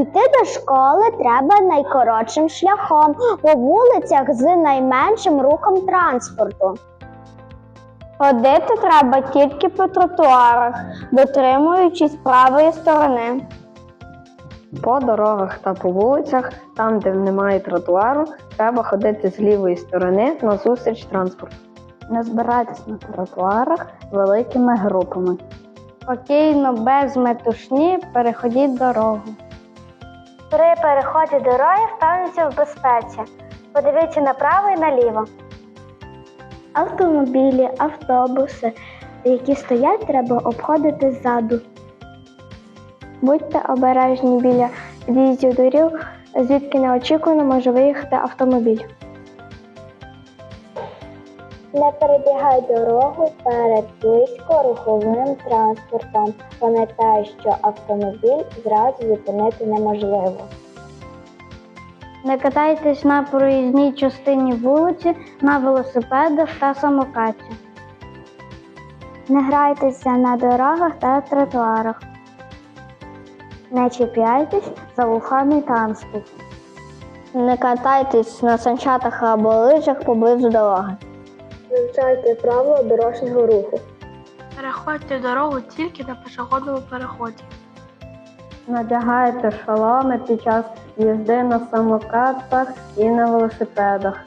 Йти до школи треба найкоротшим шляхом по вулицях з найменшим рухом транспорту. Ходити треба тільки по тротуарах, дотримуючись правої сторони. По дорогах та по вулицях, там, де немає тротуару, треба ходити з лівої сторони назустріч транспорту. Не збиратись на тротуарах великими групами. Спокійно, без метушні переходіть дорогу. При переході дороги впевніться в безпеці. Подивіться направо і наліво. Автомобілі, автобуси, які стоять, треба обходити ззаду. Будьте обережні біля під'їздів доріг, звідки неочікувано може виїхати автомобіль. Не перебігай дорогу перед близькоруховим транспортом. Пам'ятай, що автомобіль зразу зупинити неможливо. Не катайтесь на проїзній частині вулиці, на велосипедах та самокаті. Не грайтеся на дорогах та тротуарах. Не чіпляйтесь за вухами транспорту. Не катайтесь на санчатах або лижах поблизу дороги. Вивчайте правила дорожнього руху. Переходьте дорогу тільки на пішохідному переході. Надягайте шоломи під час їзди на самокатах і на велосипедах.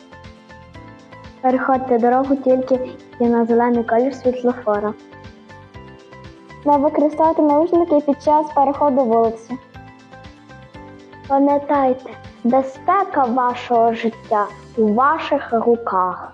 Переходьте дорогу тільки і на зелений колір світлофора. Не використовуйте наушники під час переходу вулиці. Пам'ятайте, безпека вашого життя у ваших руках.